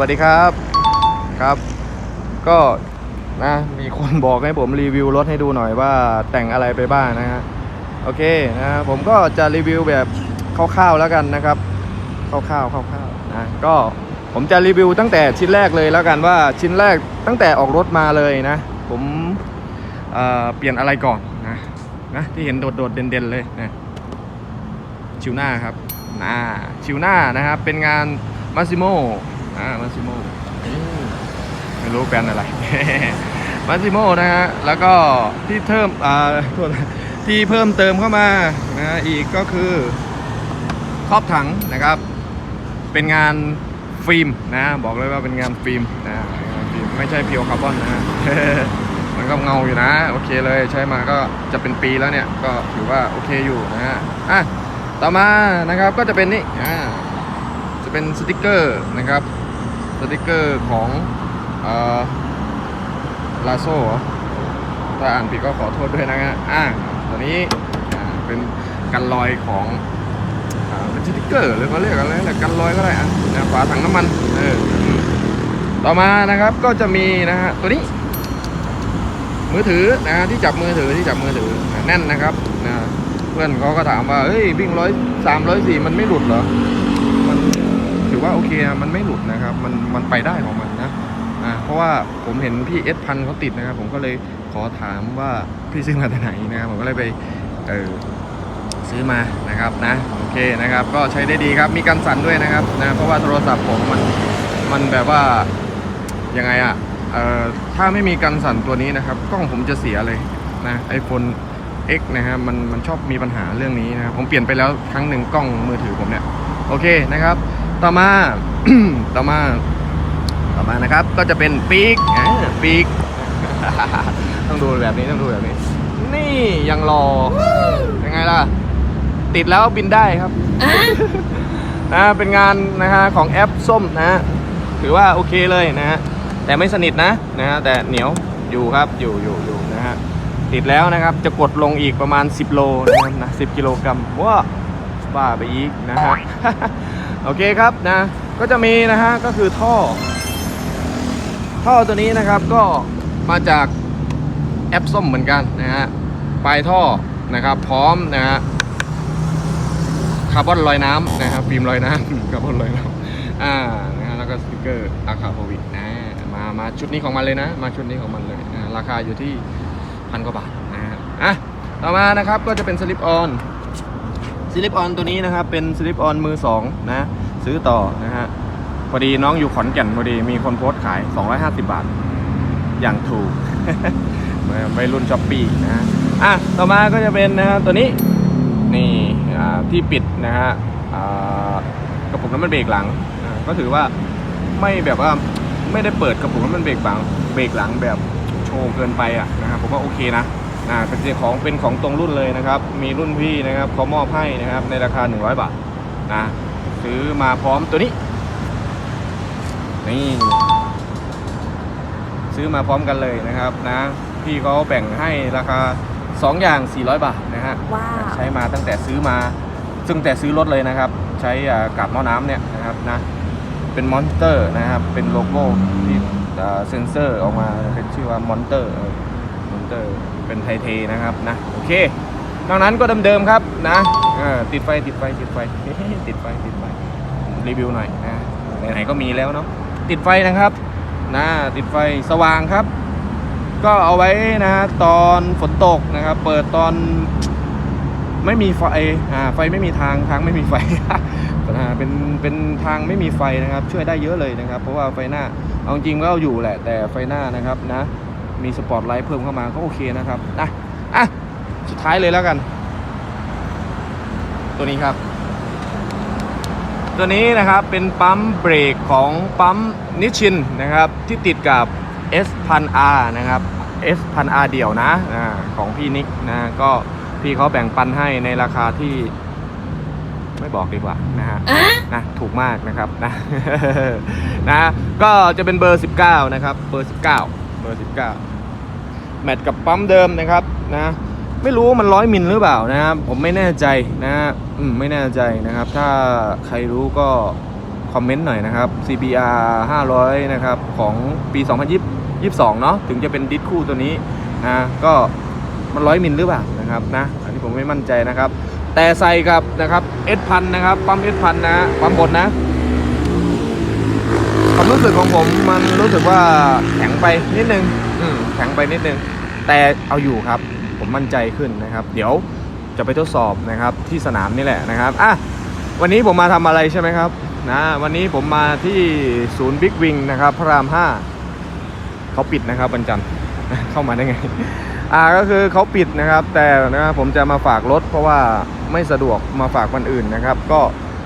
วัสดีครับครับ ก็นะมีคนบอกให้ผมรีวิวรถให้ดูหน่อยว่าแต่งอะไรไปบ้างนะฮะโอเคนะผมก็จะรีวิวแบบคร่าวๆแล้วกันนะครับคร่าวๆคร่าวๆนะก็ผมจะรีวิวตั้งแต่ชิ้นแรกเลยแล้วกันว่าชิ้นแรกตั้งแต่ออกรถมาเลยนะ ผมเอ่อเปลี่ยนอะไรก่อนนะนะที่เห็นโดดๆเด่นๆเลยนะชิวหน้าครับนะชิวหน้านะครับเป็นงานมาซิโม อ่ามาซิโมไม่รู้แบรนด์อะไรมาซิโมนะฮะ แล้วก็ที่เพิ่มอ่าโทษที่เพิ่มเติมเข้ามานะฮะอีกก็คือครอบถังนะครับ เป็นงานฟิล์มนะ บอกเลยว่าเป็นงานฟิล์มนะไม่ใช่เพียวคาร์บอนนะฮะมันก็เงาอยู่นะ โอเคเลยใช้มาก็จะเป็นปีแล้วเนี่ย ก็ถือว่าโอเคอยู่นะฮะอะต่อมานะครับก็จะเป็นนี่อ่าจะเป็นสติกเกอร์นะครับ ติกเกอร์ของลาโซ่ถ้าอ่านผิดก็ขอโทษด้วยนะฮะอ่าตัวนี้เป็นกันรอยของอ่าเป็นสติกเกอร์หรือเขาเรียกอะไรแหละกันรอยก็ได้อะนะฝาถังน้ำมันเออต่อมานะครับก็จะมีนะฮะตัวนี้ มือถือนะฮะที่จับมือถือที่จับมือถือนะแน่นนะครับนะเพื่อนเขาก็ถามว่าเฮ้ยวิ่งร้อยสามร้อยสี่มันไม่หลุดเหรอ ถือว่าโอเคมันไม่หลุดนะครับ มันมันไปได้ของมันนะอ่าเพราะว่าผมเห็นพี่เอสพันเขาติดนะครับ ผมก็เลยขอถามว่าพี่ซื้อมาจากไหนนะครับผมก็เลยไปเออซื้อมานะครับนะโอเคนะครับ ก็ใช้ได้ดีครับมีกันสั่นด้วยนะครับนะเพราะว่าโทรศัพท์ผมมันมันแบบว่ายังไงอะเอ่อถ้าไม่มีกันสั่นตัวนี้นะครับกล้องผมจะเสียเลยนะ iPhone X นะฮะมันมันชอบมีปัญหาเรื่องนี้นะครับผมเปลี่ยนไปแล้วครั้งหนึ่งกล้องมือถือผมเนี่ย โอเคนะครับ ต่อมา ต่อมา ต่อมานะครับ ก็จะเป็นปีกอ่าปีก ต้องดูแบบนี้ต้องดูแบบนี้ นี่ยังรอ ยังไงล่ะ ติดแล้วบินได้ครับนะเป็นงานนะฮะของแอปส้มนะฮะถือว่าโอเคเลยนะฮะแต่ไม่สนิทนะนะฮะแต่เหนียวอยู่ครับอยู่อยู่อยู่นะฮะติดแล้วนะครับจะกดลงอีกประมาณ 10 โลนะครับนะ10กิโลกรัมว้าบ้าไปอีกนะฮะ โอเคครับนะก็จะมีนะฮะก็คือท่อ ท่อตัวนี้นะครับก็มาจากแอปส้มเหมือนกันนะฮะปลายท่อนะครับพร้อมนะฮะคาร์บอนลอยน้ำนะครับฟิล์มลอยน้ำคาร์บอนลอยน้ำอ่านะฮะแล้วก็สติกเกอร์อาคาโพวิกนะมามาชุดนี้ของมันเลยนะ มาชุดนี้ของมันเลยนะราคาอยู่ที่พันกว่าบาทนะฮะอะต่อมานะครับก็จะเป็นสลิปออนสลิปออนตัวนี้นะครับเป็นสลิปออนมือสองนะ ซื้อต่อนะฮะพอดีน้องอยู่ขอนแก่นพอดีมีคนโพสต์ขาย 250 บาท อย่างถูกไม่รุ่นช้อปปี้นะฮะอะต่อมาก็จะเป็นนะฮะตัวนี้นี่ที่ปิดนะฮะกระปุกน้ำมันเบรกหลัง ก็ถือว่าไม่แบบว่าไม่ได้เปิดกระปุกน้ำมันเบรกหลังเบรกหลังแบบโชว์เกินไปอะนะครับผมว่าโอเคนะอ่าเป็นของเป็นของตรงรุ่นเลยนะครับ มีรุ่นพี่นะครับเขามอบให้นะครับในราคา 100 บาทนะ ซื้อมาพร้อมตัวนี้ นี่ ซื้อมาพร้อมกันเลยนะครับนะ พี่เขาแบ่งให้ราคา 2 อย่าง 400 บาทนะฮะ ว้าว ใช้มาตั้งแต่ซื้อมา ซึ่งแต่ซื้อรถเลยนะครับ ใช้อ่ากาบหม้อน้ำเนี่ยนะครับนะ เป็นมอนสเตอร์นะครับ เป็นโลโก้ที่อ่าเซ็นเซอร์ออกมาเป็นชื่อว่ามอนเตอร์มอนเตอร์ เป็นไทเทนะครับนะ โอเค นอกนั้นก็เดิมๆครับนะติดไฟติดไฟติดไฟติดไฟติดไฟรีวิวหน่อยนะไหนๆก็มีแล้วเนาะติดไฟนะครับนะติดไฟสว่างครับ ก็เอาไว้นะตอนฝนตกนะครับ เปิดตอนไม่มีไฟอ่าไฟไม่มีทางทางไม่มีไฟปัญหาเป็นเป็นทางไม่มีไฟนะครับ ช่วยได้เยอะเลยนะครับ เพราะว่าไฟหน้าเอาจริงก็เอาอยู่แหละ แต่ไฟหน้านะครับนะ มีสปอตไลท์เพิ่มเข้ามาก็โอเคนะครับนะอะ สุดท้ายเลยแล้วกัน ตัวนี้ครับ ตัวนี้นะครับเป็นปั๊มเบรกของปั๊มนิชินนะครับ ที่ติดกับ S 1 0 0 R นะครับ S 1 0 0 R เดี่ยวนะอ่าของพี่นิกนะก็พี่เขาแบ่งปันให้ในราคาที่ไม่บอกดีกว่านะฮะนะถูกมากนะครับนะนะก็จะเป็นเบอร์ 19 นะครับ เบอร์ 19 เบอร์ 19 แมทกับปั๊มเดิมนะครับนะ ไม่รู้ว่ามันร้อยมิลหรือเปล่านะครับ ผมไม่แน่ใจนะฮะอืมไม่แน่ใจนะครับ ถ้าใครรู้ก็คอมเมนต์หน่อยนะครับ CBR 500 นะครับของปี 2022 เนาะถึงจะเป็นดิสคู่ตัวนี้นะก็มันร้อยมิลหรือเปล่านะครับนะอันนี้ผมไม่มั่นใจนะครับ แต่ใส่กับนะครับ S พันนะครับปั๊ม S พันนะปั๊มบนนะความรู้สึกของผมมันรู้สึกว่าแข็งไปนิดนึง อืมแข็งไปนิดนึง แต่เอาอยู่ครับ ผมมั่นใจขึ้นนะครับ เดี๋ยวจะไปทดสอบนะครับที่สนามนี่แหละนะครับอะวันนี้ผมมาทำอะไรใช่ไหมครับนะวันนี้ผมมาที่ศูนย์บิ๊กวิงนะครับพระราม5เขาปิดนะครับวันจันทร์เข้ามาได้ไงอ่าก็คือเขาปิดนะครับ แต่นะผมจะมาฝากรถเพราะว่าไม่สะดวกมาฝากวันอื่นนะครับ ก็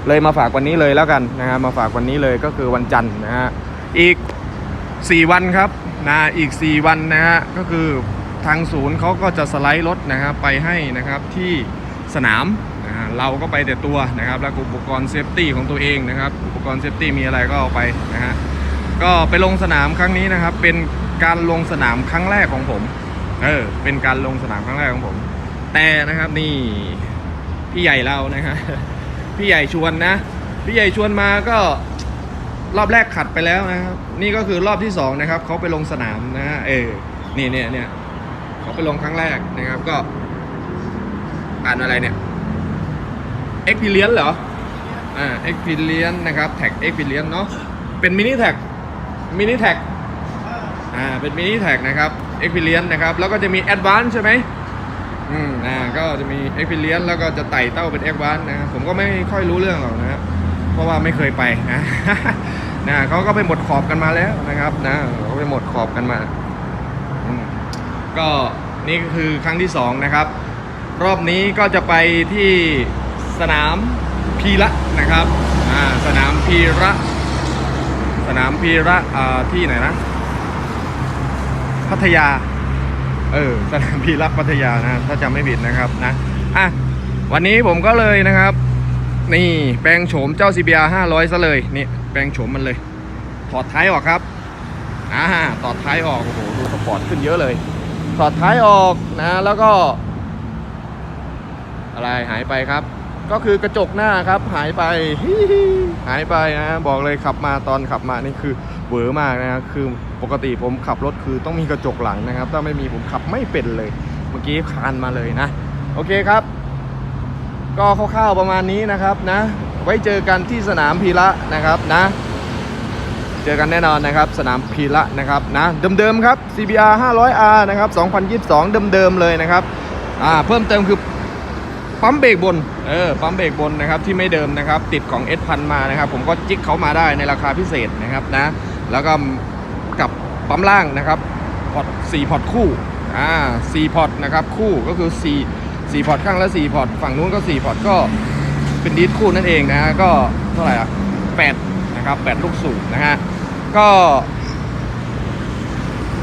เลยมาฝากวันนี้เลยแล้วกันนะฮะมาฝากวันนี้เลยก็คือวันจันทร์นะฮะอีก 4 วันครับนะอีก 4 วันนะฮะก็คือ ทางศูนย์เขาก็จะสไลด์รถนะครับไปให้นะครับที่สนามนะฮะเราก็ไปแต่ตัวนะครับ แล้วอุปกรณ์เซฟตี้ของตัวเองนะครับ อุปกรณ์เซฟตี้มีอะไรก็เอาไปนะฮะก็ไปลงสนามครั้งนี้นะครับ เป็นการลงสนามครั้งแรกของผมเออเป็นการลงสนามครั้งแรกของผม แต่นะครับนี่พี่ใหญ่เรานะฮะพี่ใหญ่ชวนนะพี่ใหญ่ชวนมาก็รอบแรกขัดไปแล้วนะครับ นี่ก็คือรอบที่สองนะครับเขาไปลงสนามนะฮะเออนี่เนี่ยเนี่ย เขาไปลงครั้งแรกนะครับก็ อ่านอะไรเนี่ย Experience เหรอ อ่า Experience นะครับแท็ก Experience เนาะเป็นมินิแท็กมินิแท็กอ่าเป็นมินิแท็กนะครับ Experience นะครับแล้วก็จะมี Advance ใช่ไหมอืมอ่าก็จะมี Experience แล้วก็จะไต่เต้าเป็น Advance นะครับผมก็ไม่ค่อยรู้เรื่องหรอกนะครับเพราะว่าไม่เคยไปนะนะเขาก็ไปหมดขอบกันมาแล้วนะครับนะเขาไปหมดขอบกันมา ก็นี่ก็คือครั้งที่สองนะครับ รอบนี้ก็จะไปที่สนามพีระนะครับสนามพีระสนามพีระที่ไหนนะพัทยาเออสนามพีระพัทยานะถ้าจำไม่ผิดนะครับนะอะวันนี้ผมก็เลยนะครับ นี่แปลงโฉมเจ้า CBR 500 ซะเลยนี่แปลงโฉมมันเลย ถอดท้ายออกครับอ่าถอดท้ายออกโอ้โหดูสปอร์ตขึ้นเยอะเลย ถอดท้ายออกนะแล้วก็ อะไรหายไปครับ ก็คือกระจกหน้าครับ หายไปหายไปนะบอกเลยขับมาตอนขับมานี่คือเวอร์มากนะครับคือปกติผมขับรถคือต้องมีกระจกหลังนะครับ ถ้าไม่มีผมขับไม่เป็นเลย เมื่อกี้คานมาเลยนะ โอเคครับ ก็คร่าวๆประมาณนี้นะครับนะ ไว้เจอกันที่สนามพีระนะครับนะ เจอกันแน่นอนนะครับ สนามพีระนะครับนะเดิมๆครับ CBR 500R นะครับ 2022 เดิมๆเลยนะครับอ่าเพิ่มเติมคือปั๊มเบรกบนเออปั๊มเบรกบนนะครับที่ไม่เดิมนะครับ ติดของ S พันมานะครับ ผมก็จิกเขามาได้ในราคาพิเศษนะครับนะ แล้วก็กับปั๊มล่างนะครับพอร์ต4พอร์ตคู่อ่า4พอร์ตนะครับคู่ก็คือ4 4พอร์ตข้างและ4พอร์ตฝั่งนู้นก็4พอร์ตก็เป็นดิสคู่นั่นเองนะก็เท่าไหร่อะ8นะครับ8ลูกสูบนะฮะ ก็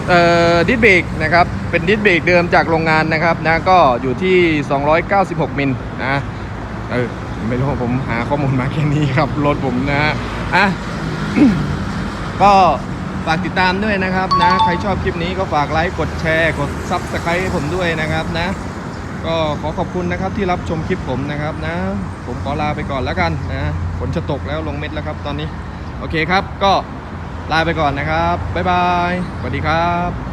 เอ่อดิสเบรกนะครับ เป็นดิสเบรกเดิมจากโรงงานนะครับนะก็อยู่ที่ 296 มิลนะเออไม่รู้ผมหาข้อมูลมาแค่นี้ครับรถผมนะฮะอะก็ฝากติดตามด้วยนะครับนะ ใครชอบคลิปนี้ก็ฝากไลค์กดแชร์ กดซับสไครต์ให้ผมด้วยนะครับนะ ก็ขอขอบคุณนะครับที่รับชมคลิปผมนะครับนะ ผมขอลาไปก่อนแล้วกันนะฝนจะตกแล้วลงเม็ดแล้วครับตอนนี้ โอเคครับก็ ลาไปก่อนนะครับ บ๊ายบาย สวัสดีครับ